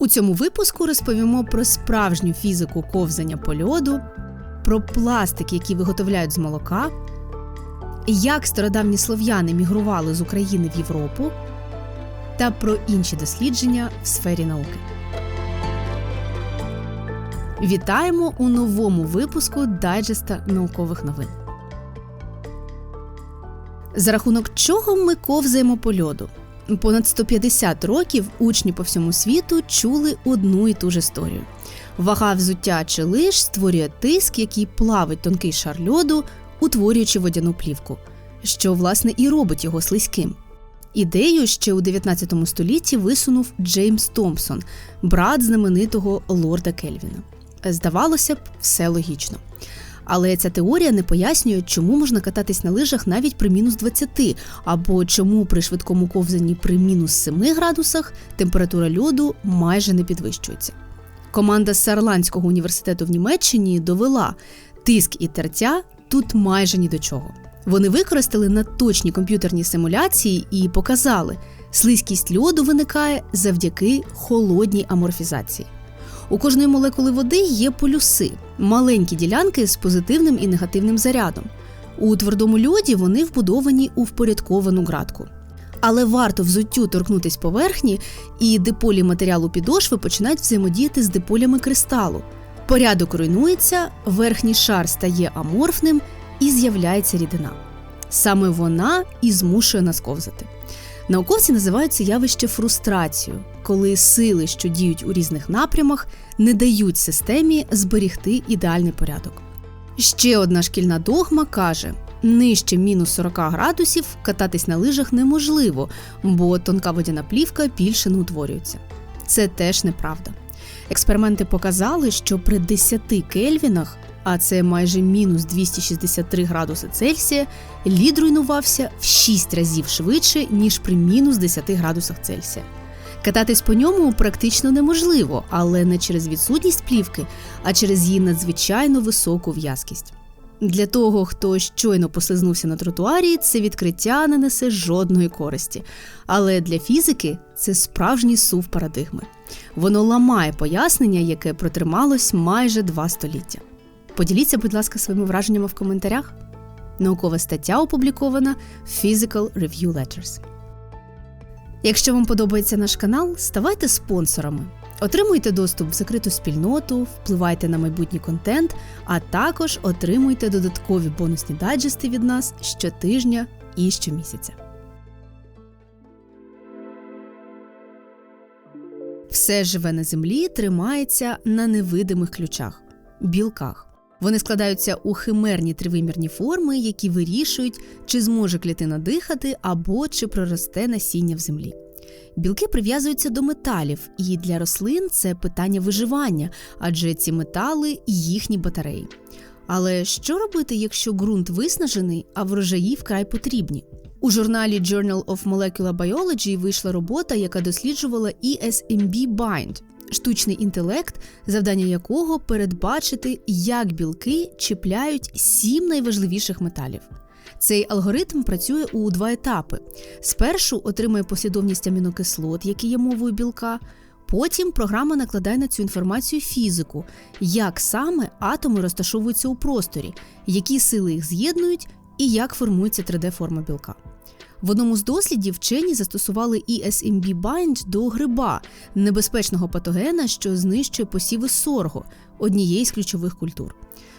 У цьому випуску розповімо про справжню фізику ковзання по льоду, про пластик, який виготовляють з молока, як стародавні слов'яни мігрували з України в Європу, та про інші дослідження в сфері науки. Вітаємо у новому випуску дайджеста наукових новин. За рахунок чого ми ковзаємо по льоду? Понад 150 років учні по всьому світу чули одну і ту ж історію. Вага взуття чи лиш створює тиск, який плавить тонкий шар льоду, утворюючи водяну плівку, що власне і робить його слизьким. Ідею ще у 19 столітті висунув Джеймс Томпсон, брат знаменитого лорда Кельвіна. Здавалося б, все логічно. Але ця теорія не пояснює, чому можна кататись на лижах навіть при мінус 20, або чому при швидкому ковзанні при мінус 7 градусах температура льоду майже не підвищується. Команда з Сарландського університету в Німеччині довела, тиск і тертя тут майже ні до чого. Вони використали надточні комп'ютерні симуляції і показали, слизькість льоду виникає завдяки холодній аморфізації. У кожної молекули води є полюси, маленькі ділянки з позитивним і негативним зарядом. У твердому льоді вони вбудовані у впорядковану градку. Але варто взуттю торкнутись поверхні, і диполі матеріалу підошви починають взаємодіяти з диполями кристалу. Порядок руйнується, верхній шар стає аморфним і з'являється рідина. Саме вона і змушує нас ковзати. Науковці називають це явище фрустрацію, коли сили, що діють у різних напрямах, не дають системі зберігти ідеальний порядок. Ще одна шкільна догма каже: нижче мінус 40 градусів кататись на лижах неможливо, бо тонка водяна плівка більше не утворюється. Це теж неправда. Експерименти показали, що при 10 кельвінах, а це майже мінус 263 градуси Цельсія, лід руйнувався в 6 разів швидше, ніж при мінус 10 градусах Цельсія. Кататись по ньому практично неможливо, але не через відсутність плівки, а через її надзвичайно високу в'язкість. Для того, хто щойно послизнувся на тротуарі, це відкриття не несе жодної користі. Але для фізики це справжній сув парадигми. Воно ламає пояснення, яке протрималось майже два століття. Поділіться, будь ласка, своїми враженнями в коментарях. Наукова стаття опублікована в Physical Review Letters. Якщо вам подобається наш канал, ставайте спонсорами. Отримуйте доступ в закриту спільноту, впливайте на майбутній контент, а також отримуйте додаткові бонусні дайджести від нас щотижня і щомісяця. Все живе на землі тримається на невидимих ключах білках. Вони складаються у химерні тривимірні форми, які вирішують, чи зможе клітина дихати або чи проросте насіння в землі. Білки прив'язуються до металів, і для рослин це питання виживання, адже ці метали їхні батареї. Але що робити, якщо ґрунт виснажений, а врожаї вкрай потрібні? У журналі Journal of Molecular Biology вийшла робота, яка досліджувала ESMB Bind – штучний інтелект, завдання якого передбачити, як білки чіпляють сім найважливіших металів. Цей алгоритм працює у два етапи: спершу отримує послідовність амінокислот, які є мовою білка. Потім програма накладає на цю інформацію фізику, як саме атоми розташовуються у просторі, які сили їх з'єднують і як формується 3D-форма білка. В одному з дослідів вчені застосували ESMB Bind до гриба, небезпечного патогена, що знищує посіви сорго, однієї з ключових культур.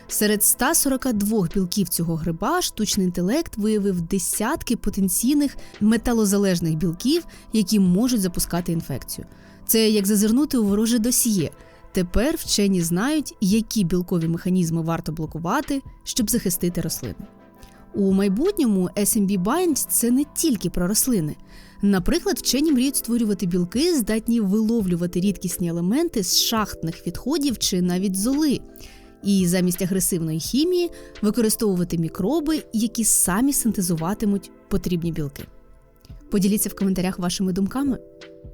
Серед 142 білків цього гриба штучний інтелект виявив десятки потенційних металозалежних білків, які можуть запускати інфекцію. Це як зазирнути у вороже досьє. Тепер вчені знають, які білкові механізми варто блокувати, щоб захистити рослини. У майбутньому SMB Bind – це не тільки про рослини. Наприклад, вчені мріють створювати білки, здатні виловлювати рідкісні елементи з шахтних відходів чи навіть золи, і замість агресивної хімії використовувати мікроби, які самі синтезуватимуть потрібні білки. Поділіться в коментарях вашими думками.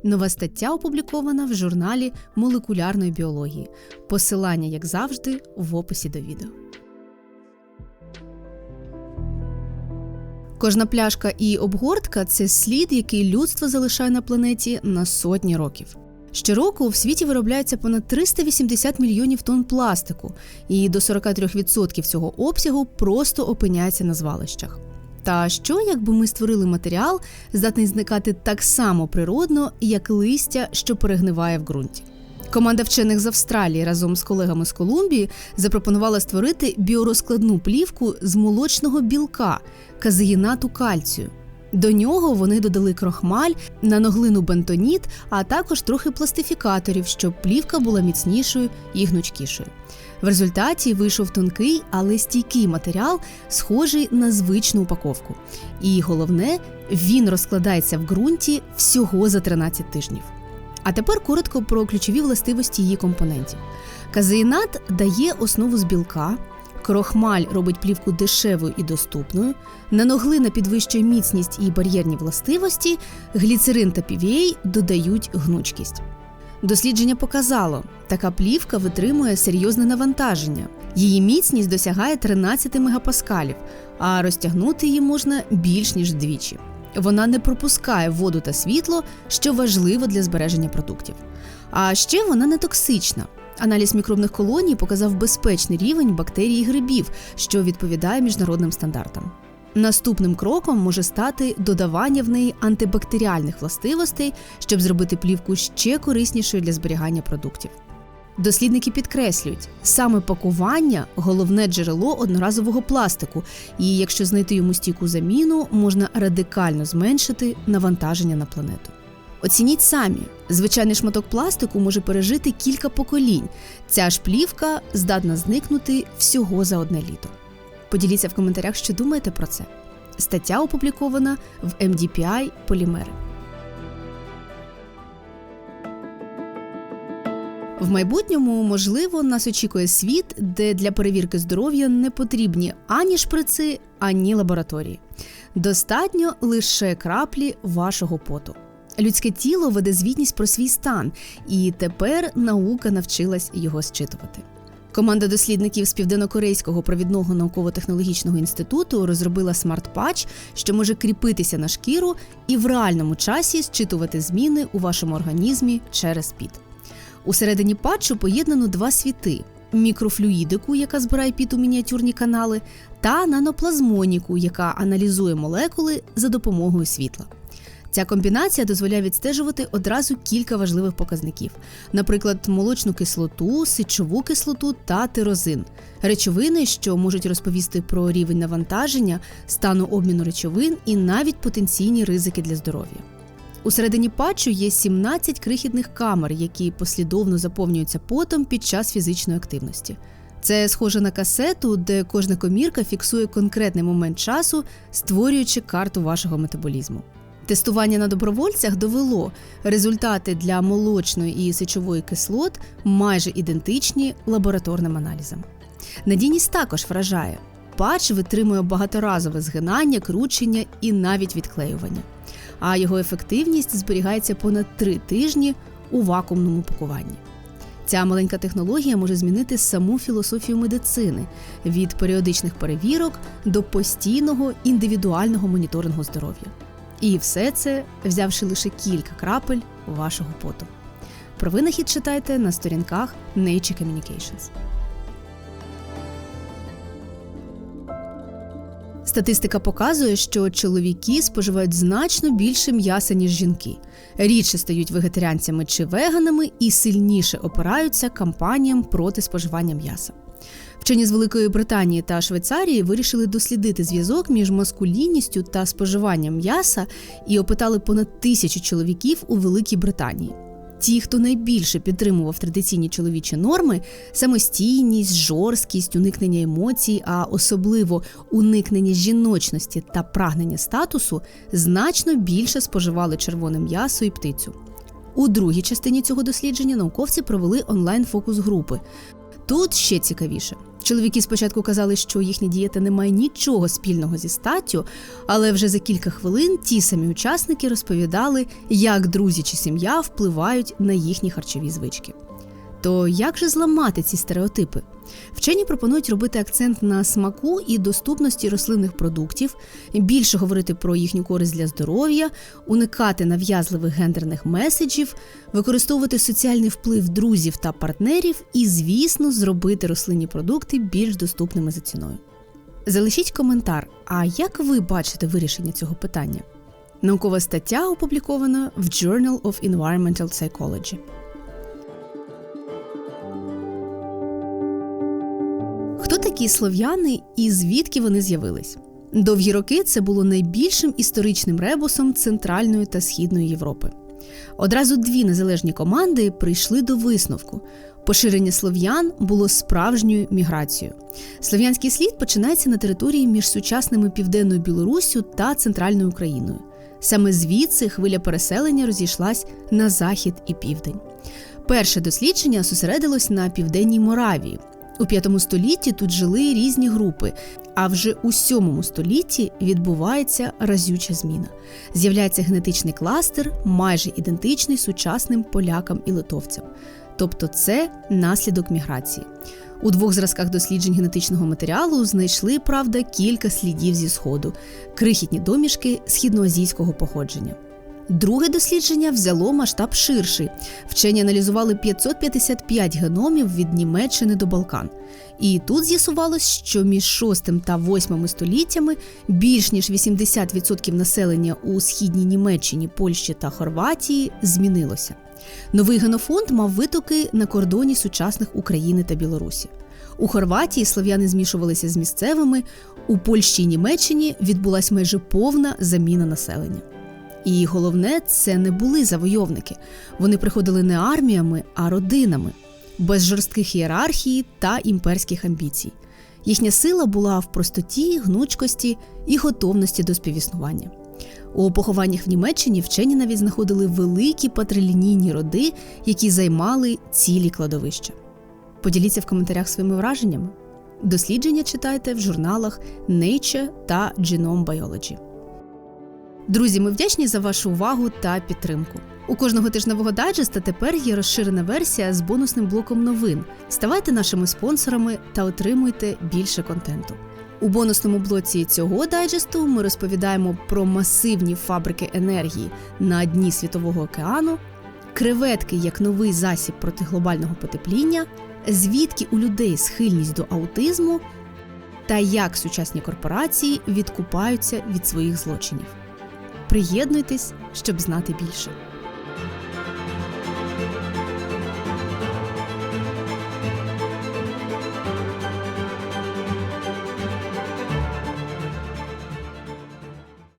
Нова стаття опублікована в журналі молекулярної біології. Посилання, як завжди, в описі до відео. Кожна пляшка і обгортка це слід, який людство залишає на планеті на сотні років. Щороку в світі виробляється понад 380 мільйонів тонн пластику, і до 43% цього обсягу просто опиняється на звалищах. Та що, якби ми створили матеріал, здатний зникати так само природно, як листя, що перегниває в ґрунті? Команда вчених з Австралії разом з колегами з Колумбії запропонувала створити біорозкладну плівку з молочного білка казеїнату кальцію. До нього вони додали крохмаль, наноглину бентоніт, а також трохи пластифікаторів, щоб плівка була міцнішою і гнучкішою. В результаті вийшов тонкий, але стійкий матеріал, схожий на звичну упаковку. І головне, він розкладається в ґрунті всього за 13 тижнів. А тепер коротко про ключові властивості її компонентів. Казеїнат дає основу з білка, крохмаль робить плівку дешевою і доступною, наноглина підвищує міцність і бар'єрні властивості, гліцерин та PVA додають гнучкість. Дослідження показало, така плівка витримує серйозне навантаження. Її міцність досягає 13 мегапаскалів, а розтягнути її можна більш ніж вдвічі. Вона не пропускає воду та світло, що важливо для збереження продуктів. А ще вона не токсична. Аналіз мікробних колоній показав безпечний рівень бактерій і грибів, що відповідає міжнародним стандартам. Наступним кроком може стати додавання в неї антибактеріальних властивостей, щоб зробити плівку ще кориснішою для зберігання продуктів. Дослідники підкреслюють, саме пакування головне джерело одноразового пластику, і якщо знайти йому стійку заміну, можна радикально зменшити навантаження на планету. Оцініть самі, звичайний шматок пластику може пережити кілька поколінь. Ця ж плівка здатна зникнути всього за одне літо. Поділіться в коментарях, що думаєте про це. Стаття опублікована в MDPI Полімери. В майбутньому, можливо, нас очікує світ, де для перевірки здоров'я не потрібні ані шприци, ані лабораторії. Достатньо лише краплі вашого поту. Людське тіло веде звітність про свій стан, і тепер наука навчилась його зчитувати. Команда дослідників з південнокорейського провідного науково-технологічного інституту розробила смарт-патч, що може кріпитися на шкіру і в реальному часі зчитувати зміни у вашому організмі через піт. Усередині патчу поєднано два світи: мікрофлюїдику, яка збирає піт у мініатюрні канали, та наноплазмоніку, яка аналізує молекули за допомогою світла. Ця комбінація дозволяє відстежувати одразу кілька важливих показників, наприклад, молочну кислоту, сечову кислоту та тирозин, речовини, що можуть розповісти про рівень навантаження, стану обміну речовин і навіть потенційні ризики для здоров'я. Усередині патчу є 17 крихітних камер, які послідовно заповнюються потом під час фізичної активності. Це схоже на касету, де кожна комірка фіксує конкретний момент часу, створюючи карту вашого метаболізму. Тестування на добровольцях довело, результати для молочної і сечової кислот майже ідентичні лабораторним аналізам. Надійність також вражає. Патч витримує багаторазове згинання, кручення і навіть відклеювання, а його ефективність зберігається понад три тижні у вакуумному пакуванні. Ця маленька технологія може змінити саму філософію медицини від періодичних перевірок до постійного індивідуального моніторингу здоров'я. І все це взявши лише кілька крапель вашого поту. Про винахід читайте на сторінках Nature Communications. Статистика показує, що чоловіки споживають значно більше м'яса, ніж жінки, рідше стають вегетаріанцями чи веганами і сильніше опираються кампаніям проти споживання м'яса. Вчені з Великої Британії та Швейцарії вирішили дослідити зв'язок між маскулінністю та споживанням м'яса і опитали понад тисячу чоловіків у Великій Британії. Ті, хто найбільше підтримував традиційні чоловічі норми, самостійність, жорсткість, уникнення емоцій, а особливо уникнення жіночності та прагнення статусу, значно більше споживали червоне м'ясо і птицю. У другій частині цього дослідження науковці провели онлайн фокус групи. Тут ще цікавіше. Чоловіки спочатку казали, що їхня дієта не має нічого спільного зі статтю, але вже за кілька хвилин ті самі учасники розповідали, як друзі чи сім'я впливають на їхні харчові звички. То як же зламати ці стереотипи? Вчені пропонують робити акцент на смаку і доступності рослинних продуктів, більше говорити про їхню користь для здоров'я, уникати нав'язливих гендерних меседжів, використовувати соціальний вплив друзів та партнерів і, звісно, зробити рослинні продукти більш доступними за ціною. Залишіть коментар, а як ви бачите вирішення цього питання? Наукова стаття опублікована в Journal of Environmental Psychology. Такі слов'яни і звідки вони з'явились? Довгі роки це було найбільшим історичним ребусом Центральної та Східної Європи. Одразу дві незалежні команди прийшли до висновку. Поширення слов'ян було справжньою міграцією. Слов'янський слід починається на території між сучасними Південною Білоруссю та Центральною Україною. Саме звідси хвиля переселення розійшлась на захід і південь. Перше дослідження зосередилось на південній Моравії. У п'ятому столітті тут жили різні групи, а вже у сьомому столітті відбувається разюча зміна. З'являється генетичний кластер, майже ідентичний сучасним полякам і литовцям. Тобто це наслідок міграції. У двох зразках досліджень генетичного матеріалу знайшли, правда, кілька слідів зі сходу, крихітні домішки східноазійського походження. Друге дослідження взяло масштаб ширший. Вчені аналізували 555 геномів від Німеччини до Балкан. І тут з'ясувалось, що між 6 та 8 століттями більш ніж 80% населення у східній Німеччині, Польщі та Хорватії змінилося. Новий генофонд мав витоки на кордоні сучасних України та Білорусі. У Хорватії слов'яни змішувалися з місцевими, у Польщі і Німеччині відбулася майже повна заміна населення. І головне, це не були завойовники. Вони приходили не арміями, а родинами, без жорстких ієрархій та імперських амбіцій. Їхня сила була в простоті, гнучкості і готовності до співіснування. У похованнях в Німеччині вчені навіть знаходили великі патрилінійні роди, які займали цілі кладовища. Поділіться в коментарях своїми враженнями. Дослідження читайте в журналах Nature та Genome Biology. Друзі, ми вдячні за вашу увагу та підтримку. У кожного тижневого дайджеста тепер є розширена версія з бонусним блоком новин. Ставайте нашими спонсорами та отримуйте більше контенту. У бонусному блоці цього дайджесту ми розповідаємо про масивні фабрики енергії на дні світового океану, креветки як новий засіб проти глобального потепління, звідки у людей схильність до аутизму та як сучасні корпорації відкупаються від своїх злочинів. Приєднуйтесь, щоб знати більше.